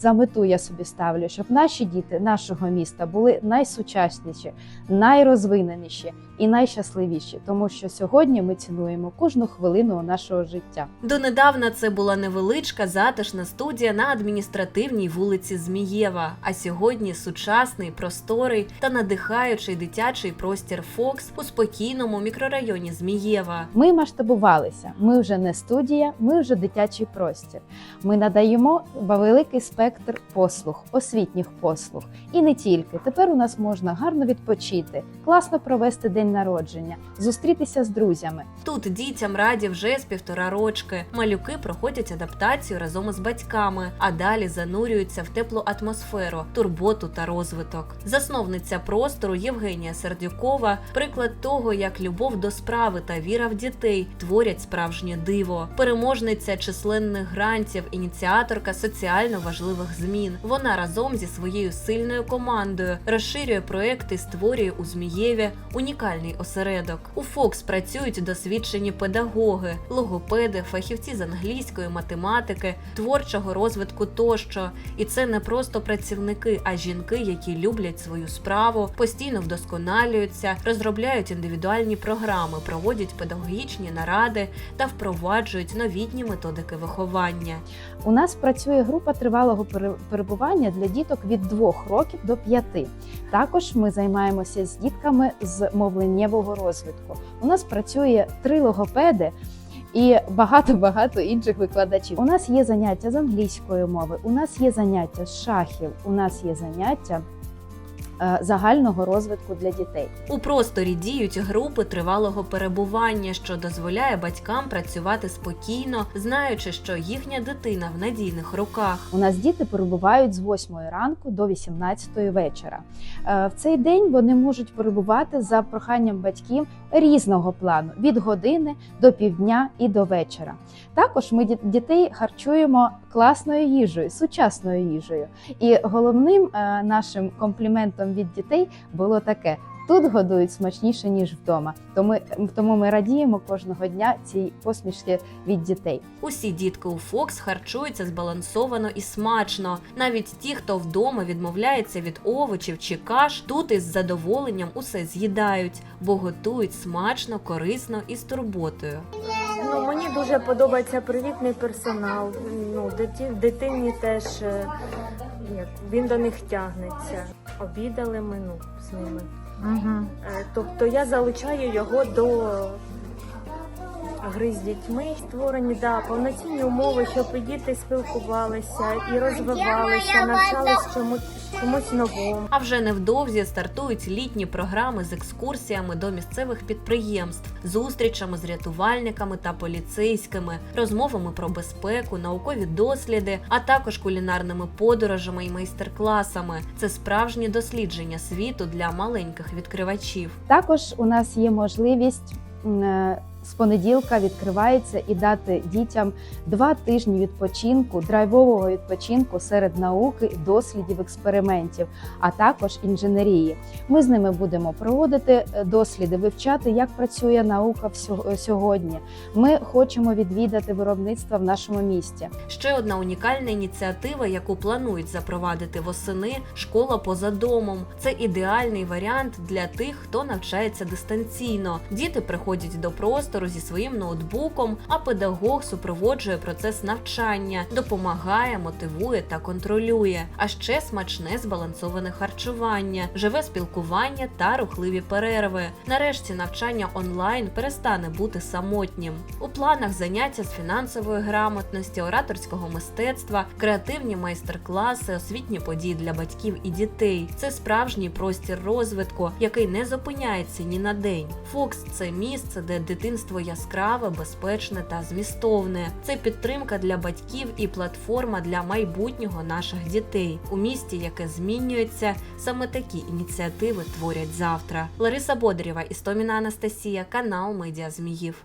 За мету я собі ставлю, щоб наші діти нашого міста були найсучасніші, найрозвиненіші і найщасливіші, тому що сьогодні ми цінуємо кожну хвилину нашого життя. Донедавна це була невеличка затишна студія на адміністративній вулиці Змієва. А сьогодні сучасний, просторий та надихаючий дитячий простір Фокс у спокійному мікрорайоні Змієва. Ми масштабувалися. Ми вже не студія, ми вже дитячий простір. Ми надаємо великий спектр послуг, освітніх послуг. І не тільки. Тепер у нас можна гарно відпочити, класно провести день народження, зустрітися з друзями. Тут дітям раді вже з півтора рочки. Малюки проходять адаптацію разом із батьками, а далі занурюються в теплу атмосферу, турботу та розвиток. Засновниця простору Євгенія Сердюкова приклад того, як любов до справи та віра в дітей творять справжнє диво. Переможниця численних грантів, ініціаторка соціально важливих змін. Вона разом зі своєю сильною командою розширює проекти, створює у Змієві унікальний осередок. У Фокс працюють досвідчені педагоги, логопеди, фахівці з англійської, математики, творчого розвитку тощо. І це не просто працівники, а жінки, які люблять свою справу, постійно вдосконалюються, розробляють індивідуальні програми, проводять педагогічні наради та впроваджують новітні методики виховання. У нас працює група тривалого перебування для діток від 2 років до 5. Також ми займаємося з дітками з мовленнєвого розвитку. У нас працює три логопеди. І багато багато інших викладачів. У нас є заняття з англійської мови, у нас є заняття з шахів, у нас є заняття загального розвитку для дітей. У просторі діють групи тривалого перебування, що дозволяє батькам працювати спокійно, знаючи, що їхня дитина в надійних руках. У нас діти перебувають з 8 ранку до 18 вечора. Е, В цей день вони можуть перебувати за проханням батьків різного плану від години до півдня і до вечора. Також ми дітей харчуємо класною їжею, сучасною їжею. І головним е, нашим компліментом від дітей було таке. Тут годують смачніше ніж вдома. Тому, тому ми радіємо кожного дня цій посмішки від дітей. Усі дітки у Фокс харчуються збалансовано і смачно. Навіть ті, хто вдома відмовляється від овочів чи каш, тут із задоволенням усе з'їдають, бо готують смачно, корисно і з турботою. Ну, мені дуже подобається привітний персонал. Ну, дитині теж е, як, він до них тягнеться. Обідали ми ну, з ними. Е, Тобто я залучаю його до гри з дітьми, створені да, повноцінні умови, щоб і діти спілкувалися і розвивалися, навчались чомусь, чомусь новому. А вже невдовзі стартують літні програми з екскурсіями до місцевих підприємств, зустрічами з рятувальниками та поліцейськими, розмовами про безпеку, наукові досліди, а також кулінарними подорожами і майстер-класами. Це справжні дослідження світу для маленьких відкривачів. Також у нас є можливість е, з понеділка відкривається і дати дітям два тижні відпочинку, драйвового відпочинку серед науки, дослідів, експериментів, а також інженерії. Ми з ними будемо проводити е, досліди, вивчати, як працює наука сьогодні. Ми хочемо відвідати виробництва в нашому місті. Ще одна унікальна ініціатива, яку планують запровадити восени школа поза домом. Це ідеальний варіант для тих, хто навчається дистанційно. Діти приходять до простору зі своїм ноутбуком, а педагог супроводжує процес навчання, допомагає, мотивує та контролює. А ще смачне збалансоване харчування, живе спілкування та рухливі перерви. Нарешті навчання онлайн перестане бути самотнім. У планах заняття з фінансової грамотності, ораторського мистецтва, креативні майстер-класи, освітні події для батьків і дітей. Це справжній простір розвитку, який не зупиняється ні на день. Фокс це місце, де дитинство яскраве, безпечне та змістовне. Це підтримка для батьків і платформа для майбутнього наших дітей у місті, яке змінюється. Саме такі ініціативи творять завтра. Лариса Бодрєва, Істоміна Анастасія, канал Медіа Зміїв.